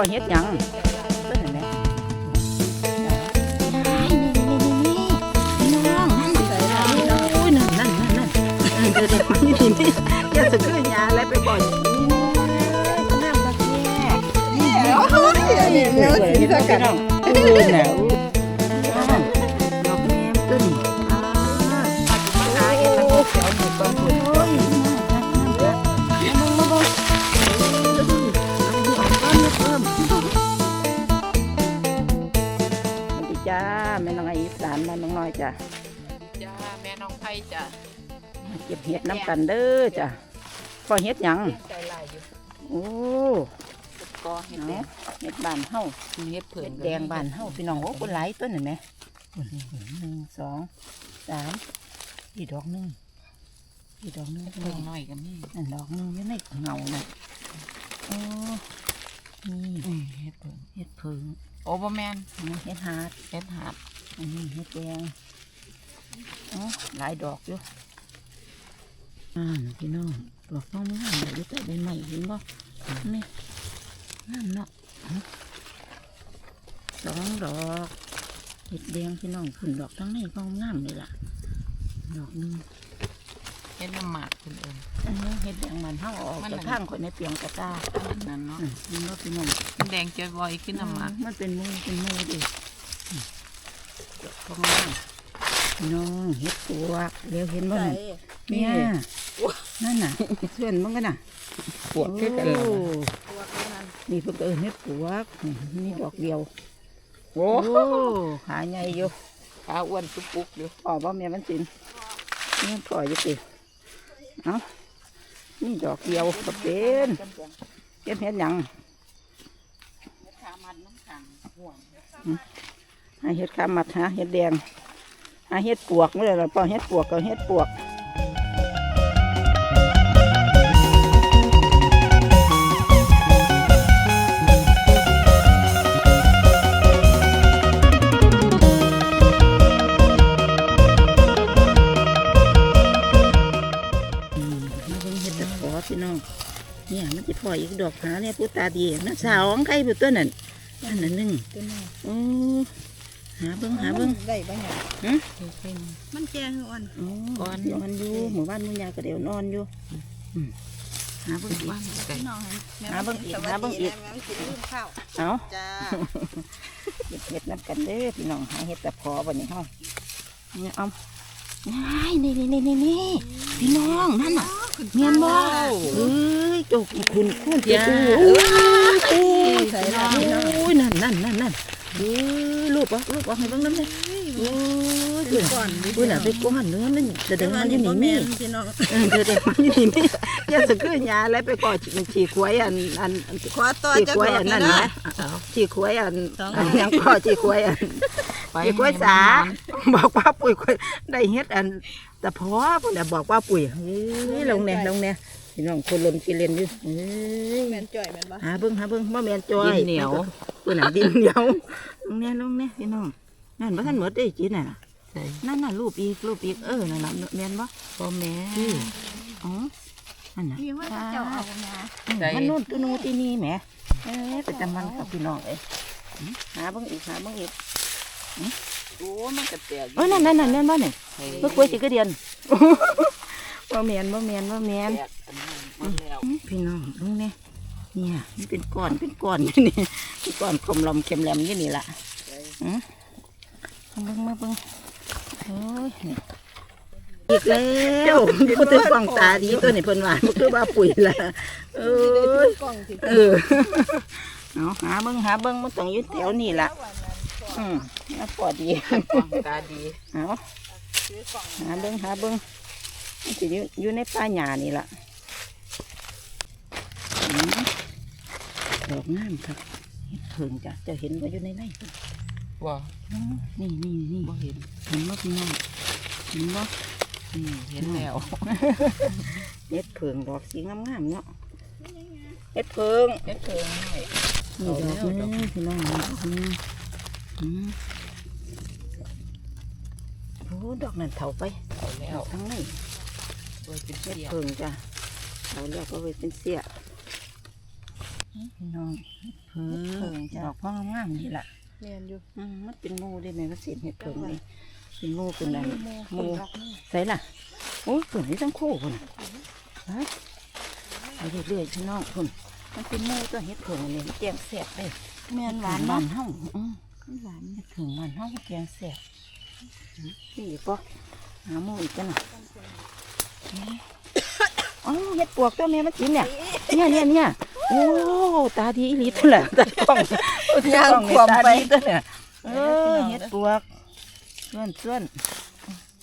อเฮ็ดหยังเพิ่นเห็นไหมโอ้ยนั่นนั่นนั่นนั่นเดี๋ยวเดี๋ยวนี่นี่นี่อย่าสะกือยาอะไรไปก่อนน้ำตะแก่นี่เดี๋ยวนี่เดี๋ยวสีสักันเออหนา แม่น้องอีสานมาน้องน้อยจ้ะจ้าแม่น้องไผ่จ้ามาเก็บเห็ดน้ำกันเด้อจ้ะพอเห็ดหยังใจลายอยู่โอ้กอเห็ดเนาะแดงเห็ดบานเฮาเห็ดเผิเห็นดแดงบานเฮาพี่น้องโอ้คนหลายต้นเห็นไหมหนึ่งสองสามอีกดอกหนึงอีกดอกหนึงเพิ่งน้อยกันนี่นั่นดอกหนึงอยังไม่เงาน่ะโอ้ นี่อืมเห็ดเผินเห็ดเพิงโอ้บ่แมนอันนี้เห็ดหาดเห็ดหาดอันนี้เห็ดแดงโอ้หลายดอกอยู่อ่าพี่น้องดอกน้องงามเลยอยู่ใต้ใบไม้เห็นบ่นี่งามเนาะสองดอกเห็ดแดงพี่น้องขึ้นดอกทั้งในก็งามเลยล่ะ ดอกหนึง เห็ดน้ำหมากคุณเอิญอันนี้เห็ดแดงมันเท่าออกมันจากน่ะข้างคนในเปียงกระตานั่นเนาะอืมนี่เนาะพี่น้องมันแดงเจอยบ่อยขึ้นน้ำหมากมันเป็นมูเป็นมูดิอืมดอกก็งามพี่น้องเห็ดปวกเดี๋ยวเห็นบ่นั่นเนี่ยนั่นน่ะเพื่อนมันกันน่ะปวดขึ้นกันโอ้นี่เพิ่งเอิ้นเห็ดปวกนี่นี่ดอกเดียวโอ้โอ้ขาใหญ่อยู่ขาอ้วนสุปุกอยู่พ่อบ่แม่มันสินนี่พ่ออยู่สิ เอานี่ดอกเดียวก็เป็นเก็บเห็ดหยังขามันน้ำขังห่วงหาเห็ดขามัดหาเห็ดแดงหาเห็ดปวกไม่ได้หรอกพ่อเห็ดปวกก็เห็ดปวก ออีกดอกหาเนี่ยผู้ตาดีนะสาวของใครผู้ตัวนั่นนั่นน่ะหนึ่งตัวน้อยโอ้หาเบิ้งหาเบิ้งได้บ่เนี่ยเป็นมันแก่คืออ่อนโอ้นอนนอนอยู่หมู่บ้านมุญญาก็เดี๋ยวนอนอยู่อืมหาเบิ้งอีกบ้านไก่พี่น้องให้หาเบิ่งอีกสวัสหาเบิ่งอีกแม่ไม่กินลืมข้าวเอาจ้าเห็ดเห็ดน้ำกันเด้อพี่น้องหาเห็ดตะพอวันนี้เฮาเนี่ยเอานี่นี่นี่นี่นี่นี่พี่น้องนั่นน่ะ เมียนบ่เอ้ยโจกอีกคุณคุณเจ้าโอ้ยโอ้ยใส่ละพี่น้องโอ้ยนั่นนั่นนั่นนั่นเอ้ยลูกวะลูกวะให้เบิ่งน้ำเลยโอ้ยดูก่อนดิอุ้ยน่ะไปก้อนเนื้อมันจะเดินมันอยู่นี่แม่นี่พี่น้องเออเดี๋ยวเดี๋ยวมันอยู่นี่นี่อย่าสะกือยาอะไรไปก่อนฉีกขวยอันอันอันขอต่อฉีกจักขวดยอกอันให้นั้นนะนะฉีกขวยอันสองอันยังก่อฉีกขวยอันฉีกขวยสาบอกว่าปุ๋ยขวยได้เฮ็ดอัน แต่พอพุ่นน่ะบอกว่าปุ๋ยเฮ้ยลงแน่ลงแน่พี่น้องคนลนกิเลนอยู่เฮ้ยแม่นจ่อยแม่นบ่หาเบิ่งหาเบิ่งบ่แม่นจอยดินเหนียวปุ่นน่ะดินเหนียวลงแน่ลงแน่พี่น้องนั่นบ่ทันหมดเด้จีน่ะใส่นั่นน่ะรูปอีกรูปอีกเออนั่นน่ะแม่นบ่บ่แม่นี่อ๋อนั่นน่ะพี่ว่าเจ้าเอามาอืมมันนู่นตัวนู้นที่นี่แหมเอ๊ะเป็นตำมันกับพี่น้องเอ้ยอืมหาเบิ่งอีกหาเบิ่งอีก โอ้มันกระแตกเอ้ยนั่นนั่นนั่นนั่นบ่เนี่ยใส่เมื่อกล้วยสิกระเดียนบ่แม่นบ่แม่นบ่แม่นแตกอันนั้นมันแล้วอืมพี่น้องลงเนี่ยเนี่ยมันเป็นก้อนเป็นก้อนอยู่นี่เป็นก้อนคมลำเข็มแหลมอยู่นี่ล่ะอืมมาเบิ่งมาเบิ่งโอ้ยนี่อีกแล้วพูดถึงฟังตาดีตัวนี้เพิ่นว่ามันคือว่าปุ๋ยล่ะเอ้ยกล้องสิเออเอาหาเบิ้งหาเบิ้งมันต้องอยู่แถวนี่ล่ะ อืมน่าพอดีกล้องตาดีเอาหาเบิ้งหาเบิ้งมันจะอยู่อยู่ในป่าหญ้านี่ล่ะอืมดอกงามครับเห็ดเพิ่งจ้ะจะเห็นว่าอยู่ในในพุ่นบ่อืมนี่นี่นี่บ่เห็นเห็นบ่พี่น้องเห็นบ่อืมเห็นแล้วเห็ดเพิ่งดอกสีงามๆเนาะเห็ดเพิ่งเห็ดเผิงหน่อยนี่ดอกนึงพี่น้องนี่ดอกนึงอืม โอ้ดอกนั่นเถาไปเอาแล้ดวอกทั้งนี้ตัวเป็นเฮ็ดเสียเพิ่งจ้ะเถาแล้วก็ไว้เป็นเสียพี่น้องเพิ่เพิ่งงจ้ะดอกพ่องามๆนี่ล่ะแม่นอยู่อืมมันเป็นหมูได้ไหมมันเสียเห็ดเพิ่งนี่เป็นหมูเป็นอะไรหมูดอกนี่ใส่ล่ะโอ้ยเปิดนี่ทั้งคู่คนน่ะไปไปเรื่อยๆพี่น้องคนมันเป็นหมูตัวเห็ดเพิ่งนี่แกงแซ่บเลยแม่นหวานบ้าเนาะนเฮาอืม หวานเห็ดเพิ่งบ้านเฮาแกงแซ่บอืมนี่อีกปะหาหมูอีกกันน่ะอ๋อเห็ดปวกตัวแม่มันกินเนี่ย เนี่ยเนี่ยเนี่ยโอ้ ตาดีอีหลีตัวแหละตากล้องโอ้ตากล้องนี่ตาดีตัวเนี่ยเออเห็ดปวกส่วนส่วน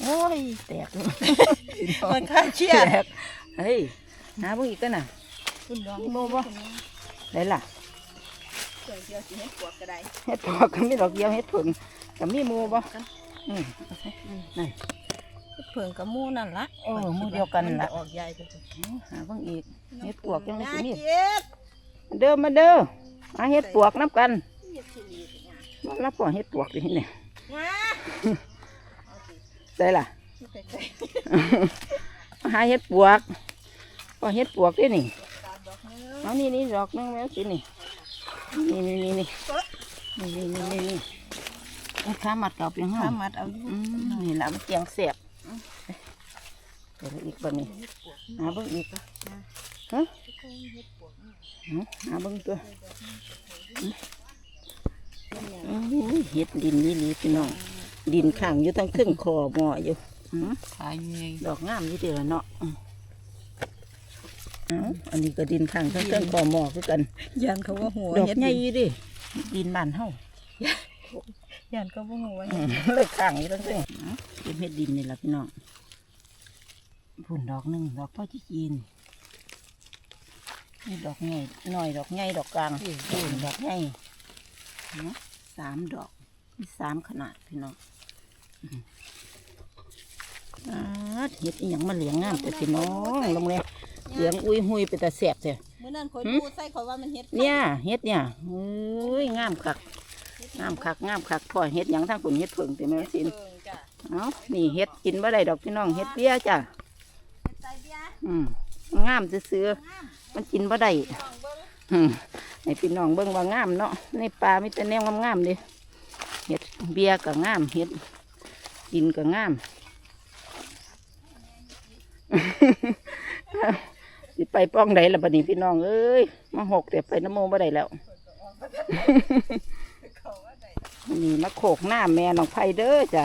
โอ้ย แตกมันค่าเชี่ยแตกเฮ้ยหาเบิ่งอีกกันน่ะคุณดอกโมบ่ได้ล่ะ เดี๋ยวสิให้ปวกก็ได้เห็ดปวกก็มีดอกเดียวเห็ดผึ่งก็มีหมูบ่อืมเอาสินั่นเพิ่งกับหมู่นั่นละเออหมู่เดียวกันล่ะมัออกใหญ่ไปจ้ะหาเบิ่งอีกเห็ดปวกยังไม่สิมีน่าเจ็บเด้อมาเด้อมาเห็ดปวกน้ำกันมารับปวกเห็ดปวกดิเนี่ยว้าได้ล่ะหาเห็ดปวกพอเห็ดปวกด้วยนี่เอานี่นี่ดอกนึงแล้วสินี่ นี่นี่นี่นี่นี่นี่นี่นี่นี่ข้ามัดเก่าเพียงห้าถ้ามัดเอาอยู่อืมนี่ละมันเจียงเสียบเดี๋ยวอีกบันนี้หาเบิ้งอีกฮะหาเบิ้งตัวอืมเห็ดดินนี่ลีพี่น้องดินข้างอยู่ตั้งครึ่งคอหม้ออยู่อืมขายยังไงดอกงามนี่เดียวเนาะอืม เอ้าอันนี้ก็ดินข้างทั้งเครื่องกอหมอคือกันยันเขาว่าหัวดอกเฮ็ดใหญ่ดิดิดินบ้านเฮายันเขาว่าหัวอืมเลยข้างอยู่ทั้งเครื่องเอ้าเป็นเม็ดดินนี่แหละพี่น้องผุ่นดอกหนึ่งดอกพ่อจีจีนนี่ดอกใหญ่หน่อยดอกใหญ่ดอกกลางผุ่นดอกใหญ่เนาะสามดอกมีสามขนาดพี่น้องอืมอ่าเห็ดอีหยังมาเหลียงงามแต่พี่น้องลงเลย เหลืองอุ้ยหุยไปแต่แสบเลยมื้อนั้นข่อยหืมพูดใส่ข่อยว่ามันเฮ็ดเนี่ยเฮ็ดเนี่ยเอ้ยงามคักงามคักงามคักพ่อเฮ็ดหยังทางคนเฮ็ดเพิ่งแต่แม่สินเพิ่งจ้ะเอ้านี่เฮ็ดกินบ่ได้ดอกพี่น้องเฮ็ดเบี้ยจ้ะเฮ็ดใส่เบียร์อืมงามซื่อๆมันกินบ่ได้ลองเบิ่งอืมให้พี่น้องเบิ่งว่างามเนาะในป่ามีแต่แนวงามๆเดิเฮ็ดเบี้ยก็งามเฮ็ดกินก็งามสิ ไปป้องใดล่ะบัดนี้พี่น้องเอ้ยมาหกแต่ไปน้ำโมบ่ได้แล้วนี่มาโขกหน้าแม่น้องไผ่เด้อจ้ะ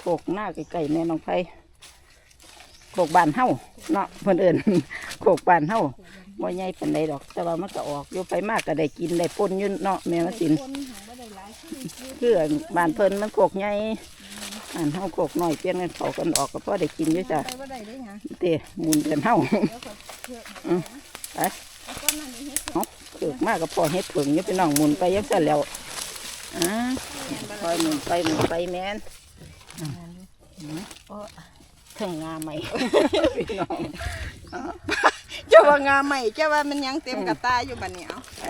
โขกหน้าไก่ๆแม่น้องไผ่โขกบานเฮาเนาะเพิ่นเอิ้นโขกบานเฮาบ่ใหญ่ปานใดดอก แต่ว่ามันก็ออกอยู่ไปมากก็ได้กินได้ปนอยู่เนาะแม่มาสินคนหาบ่ได้หลายที่คือบ้านเพิ่นมันโขกใหญ่บ้านเฮาโขกน้อยเปลี่ยนกันเขากันออกก็พอได้กินอยู่จ้ะไปบ่ได้เด้หยังเตะหมุนกันเฮาเดี๋ยวข่อยเชื่อ อืมไปเอาก้อนนั้นนี่เฮ็ดเอาเกิดมากก็พอเฮ็ดผึ่งอยู่พี่น้องหมุนไปยังสั่นแล้วอ่าคอยหมุนไปหมุนไปแม่นโอ้ถึงงาใหม่พี่น้องเจ้าว่างาใหม่เจ้าว่ามันยังเต็มกระตาอยู่บัดนี้เอาไป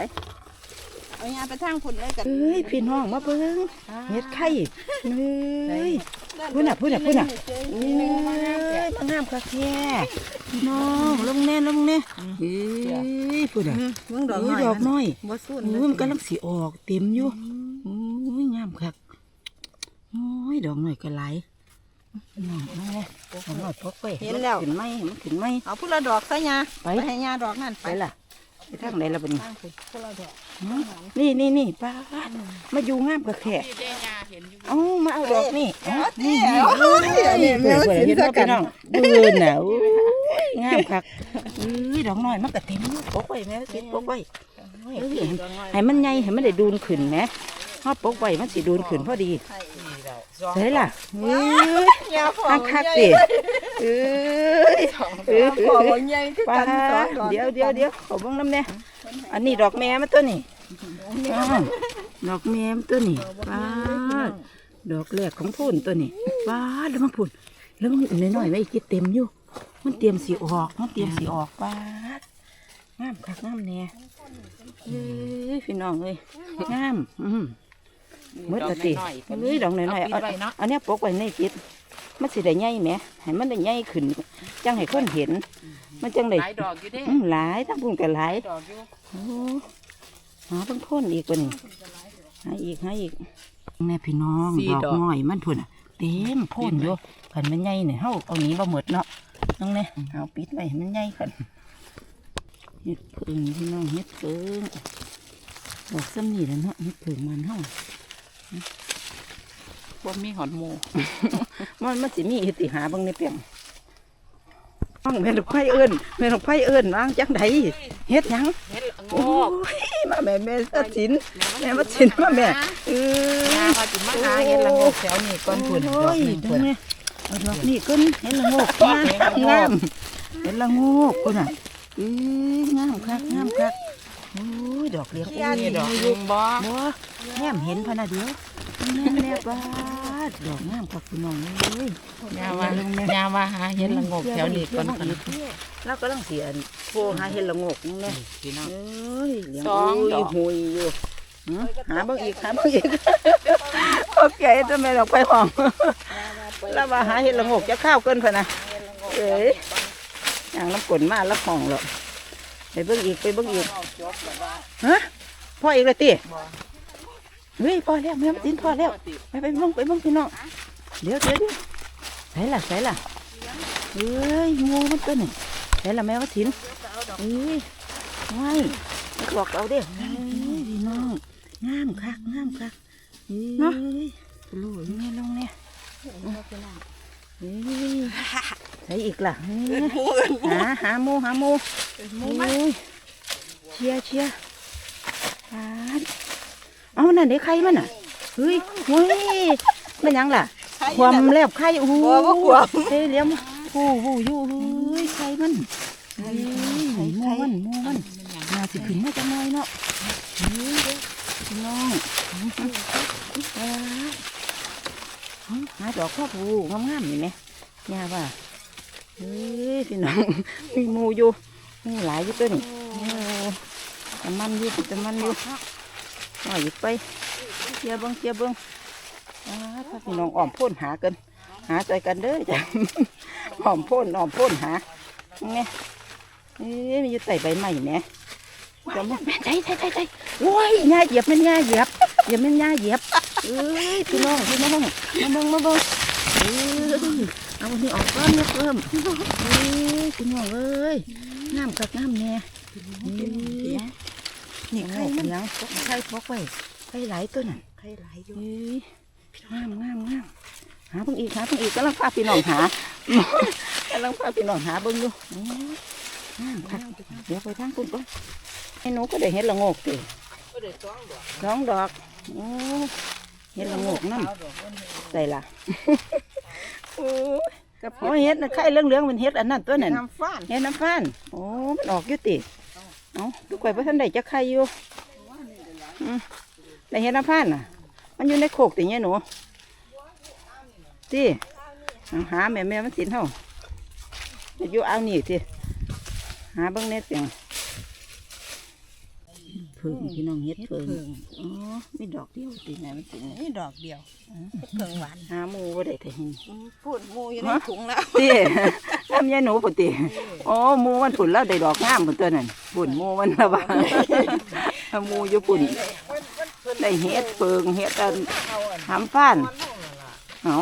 เอายาไปทางพุ่นเลยกันเอ้ยพี่น้องมาเบิ่งเฮ็ดไข่เอ้ย พูดน่ะพูดน่ะพูดน่ะเอ้ยมางามคักแท้พี่น้องลงแน่ลงแน่เอ้ยพูดน่ะเบิ่งดอกเอ้น้อยยดอกน้อยบ่สู้นโอ้ยมันกำลังสีออกเต็มอยู่โอ้ยงามคักโอ้ยดอกหน่อยก็ไหลายน้องมาเลยดอกหน่อยพกไปขึ้นไหมมันขึ้นไหมเอาพุ่นละดอกซะยาไปไปให้ยาดอกนั่นไปไปล่ะ ไปทางไหนล่ะบัดนี้ทางพุ่นพุ่นละดอกหืมนี่นี่นี่ป้าดมาอยู่งามกับแขกที่ได้ยาเห็นอยู่เอ้ามาเอาดอกนี่เอ้านี่โอ้ยนี่แมวสินเห็นซะบ่กัพี่นน้องบืนน่ะโอ้ยงามคักเอ้ยดอกน้อยมันก็เต็มอยู่ปกไว้แม่สิปกไว้เอ้ยให้มันใหญ่ให้มันได้ดูนขึ้นไหมฮอดปกไว้มันสิดูนขึ้นพอดีใช่ล่ะเอ้ย ยาพอข้างคักสิเอ้ย เอ้ยพอบ่ใหญ่คือป้ากันสองดอกเดี๋ยวเดี๋ยวเดี๋ยวขอเบ้งน้ำเนี่ยอันนี้ดอกแม่มันตัวนี้อ้าวดอกแม่มันตัวนี้ป้าดดอกแรกของพูนตัวนี้ป้าดแล้วมันพูนแล้วมันน้อยๆไว้อีกเต็มอยู่ มันเตรียมสีออกมันเตรียมสีออกป้าดงามคักงามแน่เอ้ยพี่น้องเอ้ยงามอืมเมื่อตะติเอ้ยดอกหน่อยๆเอาเอาปิดไว้เนาะอันเนี้ยปกไว้ในจิต มันสิได้ใหญ่แหมให้มันได้ใหญ่ขึ้น จังให้คนเห็น มันจังได๋หลายดอกอยู่เด้อืมหลายทั้งพุ่นก็หลายดอกอยู่โอ้หาเบิ่งพ่นอีกว่านี่หาอีกหาอีกแม่พี่น้องดอกน้อยมันพุ่นน่ะเต็มพ่นอยู่คันมันใหญ่เนี่ยเฮาเอาหนี้บ่หมดเนาะน้องแน่เอาปิดไว้ให้มันใหญ่คันเฮ็ดเพิ่งพี่น้องเฮ็ดเพิ่งดอกซ้ำนี่แหละเนาะเฮ็ดเพิ่งมันเฮา บ่มีหอนหมูมันมันสิมีอิติหาเบิ่งในเปียงน้องแม่ลูกไผ่เอิ้นแม่ลูกไผ่เอิ้นวางจังไดเฮ็ดหยังเฮ็ดละโงโอ้กยมาแม่แม่สะสินแม่มาสินมาแม่เออยาว่าสิมาหาเฮ็ดละโงกแถวนี้ก่อนพุ่นดโอ้อกยนี่จัพุ่งนแม่เอาดอกนี่ก้นเห็นละโงกงามงามเห็นละโงกก้นอะเอ้ยงามคักงามคักโอ้ยดอกเลี้ยงนี่อุ้ยดดออกกยุงบ่บ่แง้มเห็นพะนะเดียว แง้มแม่บาดดอกงามคักพี่น้องเอ้ยยาว่ายาว่าหาเฮ็ดละโงกแถวนี้ก่อนกันแล้วก็ต้องเสียนโทรหาเห็ดละโงกนั่นแหละพี่น้องเอ้ยเลี้ยงสองดอุ้อยกหุยอยู่หือหาเบิ่งอีกหาเบิ่งอีกโอเคทำไมเราไปห้องแล้วว่าหาเห็ดละโงกจะข้าวเกินพะนะเอ้ยอย่างน้ำกลนมาแล้วห้องหรอกไปเบิ่งอีกไปเบิ่งอีกฮะพ่ออีกเลยตี เฮ้ยพอแล้วแม่มาตินพอแล้วไปไปเบิ่งไปเบิ่งพี่น้องเดี๋ยวเดี๋ยวเดี๋ยวใส่ละใส่ละเอ้ยงูมันตัวนี่ใส่ละแม่มาตินเอ้ยไม่บอกเอาเด้เอ้ยพี่น้องงามคักงามคักเอ้ยเนาะลูกนี่ลงเนี่ยเฮ้ยใส่อีกล่ะเฮ้ยหมูเอิ้นหาหาหมูหาหมูหมูมาโอ้ยเชียร์เชียร์ปาด เอานั่นเด็กไข่มันอะเฮ้ยเฮ้ยมันหยังล่ะ ความแลบไข่โอ้โหบ่บ่ความเฮ้ยเลี้ยงโอ้โหอยู่เฮ้ยไข่มันเฮ้ยหมูมันหมูมันมาสิขึ้นมาจังน้อยเนาะเฮ้ยพี่น้องปาดหาดอกข้าวผูงามๆนี่ไหมย่าว่าเฮ้ยพี่น้องมีหมูอยู่มีหลายอยู่ตัวนี่โอ้แต่มันอยู่แต่มันอยู่ หน่อยู่ไปเทียบเบิ้งเทียบเบิ้งอ้าถ้าพี่น้องอ้อมพ่นหากัน หาใจกันเด้อจ้ะอ้อมพ่นอ้อมพ่นหาเนี่ยเอ้ยมีอยู่ใส่ใบไม้เนี่ยจะมาแม่ใจใจใจใจโอ้ยหญ้าเหยียบมันหญ้าเหยียบเหยียบมันหญ้าเหยียบเอ้ยพี่น้องพี่น้องมาบิ้งมาบิ้งเอ้ยเอาอันนี้ออกก้อนเนี่ยเพิ่มเฮ้ยคุณน้องเอ้ยงามกักงามแน่นี่ นี่ไข่มันยังไข่พกไว้ไข่หลายตัวนั่นใครหลายอยู่เฮ้ยงามงามงามหาเบิ่งอีกหาเบิ่งอีกกำลังพาพี่น้องหากำลังพาพี่น้องหาเบิ่งอยู่โอ้ยงามคักเดี๋ยวไปทางคุณก่อนไอ้หนูก็ได้เห็ดละโงกสิสองดอกโอ้เห็ดละโงกน้ำใส่ละโอ้ยกระโอ้ยเฮ็ดนะไข่เหลืองๆมันเฮ็ดอันนั้นตัวนั้นน้ำฟ้านเฮ็ดน้ำฟ้านโอ้มันออกอยู่ติ เอ้าลูกข่อยบ่ทันได้จักไข่อยู่ได้เฮ็ดน้ำพานอะ มันอยู่ในโคกติเนี้ยหนูติเอาหาแม่แม่มันสินเท่าอยู่เอานี่ติหาเบิ้งเนตเสียง พิ่งพี่น้องเฮ็ดเพิ่งอ๋อมีดอกเดียวติแม่มันสินนี่ดอกเดียวเพิ่งหวานหาหมู่บ่ได้แต่หินพูดหมูอยู่ในถุงแล้วติทำยายหนูปุ่นติโอ้หมูมันผุนแล้วได้ดอกงามปุ่นตัวนั่นปุ่นหมูมันละบ้าหมูอยู่ปุ่นได้เฮ็ดเปิงเฮ็ดอันหำฟ้านเอา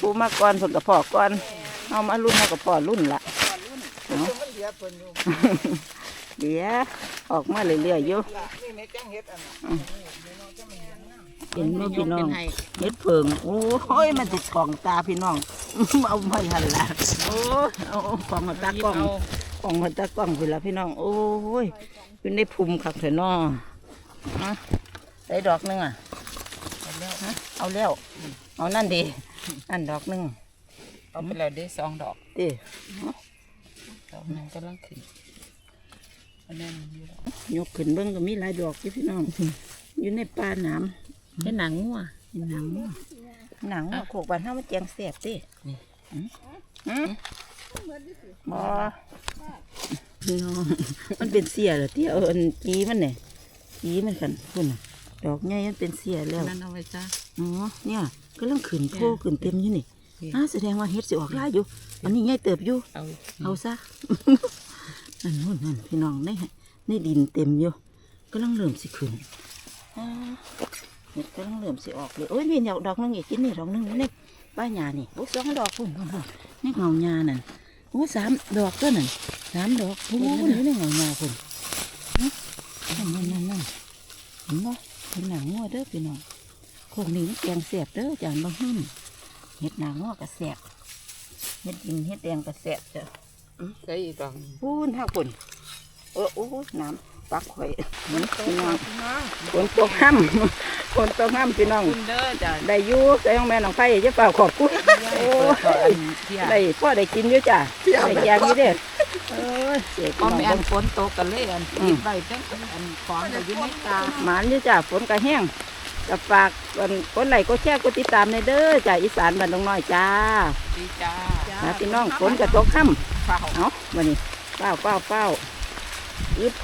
ปูมาก่อนผลกระพอก่อนเอามารุ่นเอากระพอรุ่นละเอา เดี๋ยวออกมาเรื่อยๆอยู่เห็นไหมพี่น้องเฮ็ดเพิงโอ้ยมันติดกล่องตาพี่น้องเอาไม่หันละโอ้ยเอาเอากล่องมาตากล่องกล่องมาตากล่องไปละพี่น้องโอ้ยอยู่ในภูมิขักเถอะน้อฮะได้ดอกหนึงอะฮะเอาแล้วเอานั่นดีนั่นดอกหนึงเอาไปแล้วได้สองดอกดิดอกหนึงกำลังขึ้นอั นนั้นอยู่ดอกยกขึ้นเบิ้งก็มีหลายดอกอยู่พี่น้องอยู่ในป่าหนามเป็นหนังงัวหนังหนังโขกบานเฮามันแจงแสบตินี่หืมหืมบ่พี่น้องมันเป็นเสียเหรอที่เอาอันจีมันเนี่ยจีมันกันพุ่นน่ะดอกใหญ่มันเป็นเสียแล้วนั่นเอาไว้จ้าอ๋อเนี่ยก็เริ่มขึ้นโพขึ้นเต็มอยู่นี่นี่อ่าแสดงว่าเฮ็ดสิออกหลายอยู่ อันนี้ใหญ่เติบอยู่ เอาเอาซะ นั่นนู่นนั่นพี่น้องในในดินเต็มอยู่กำลังเริ่มสิขึ้นอ่าเห็ดกำลังเริ่มสิออกเลยโอ้ยนี่ดอกดอกนึงอีกกินนี่ดอกนึงนี่ป้าหญ้านี่โอ้สองดอกพุ่นนี่เงาหญ้านั่นโอ้สามดอกก็นั่นสามดอกโอ้ยนี่นี่เงาหญ้าพุ่นนั่นนั่นนั่นนั่นเห็นบ่เห็นหนังงัวเด้อพี่น้องโคกนี้แกงเสียบเด้อจานบางหึ่มเห็ดหนังงัวกระแสบเห็ดดินเห็ดแดงกระแสบจ้ะ ใส่อีกดอกพูนห้าคนเออโอ้ยน้ำปักข่อยมันพี่น้องพี่น้องฝนตกห้ำฝนตกห้ำพี่น้องคุณเด้อจ้ะได้อยู่ใส่ของแม่น้องไผ่จะเปล่าขอบคุณโอ้เปิดก่อนยเที่ยได้พ่อได้กินอยู่จ้ะได้แกงอยู่เด้อเอ้ยเสียพอพี่แม่น้อัองนฝนตกกันเลยอันกินไปจังอันของก็อยู่ในตาหมานอยู่จ้ะฝนก็แห้ง กับฝากคนคนไหลค์ก็แชร์ก็ติดตามในเด้อจ้ะอีสานบ้านดงน้อยจ้าดีจ้านะพี่น้องฝนก็ตกค่ำเฝ้าเอาวันนี้เป้าเป้าเป้าอึด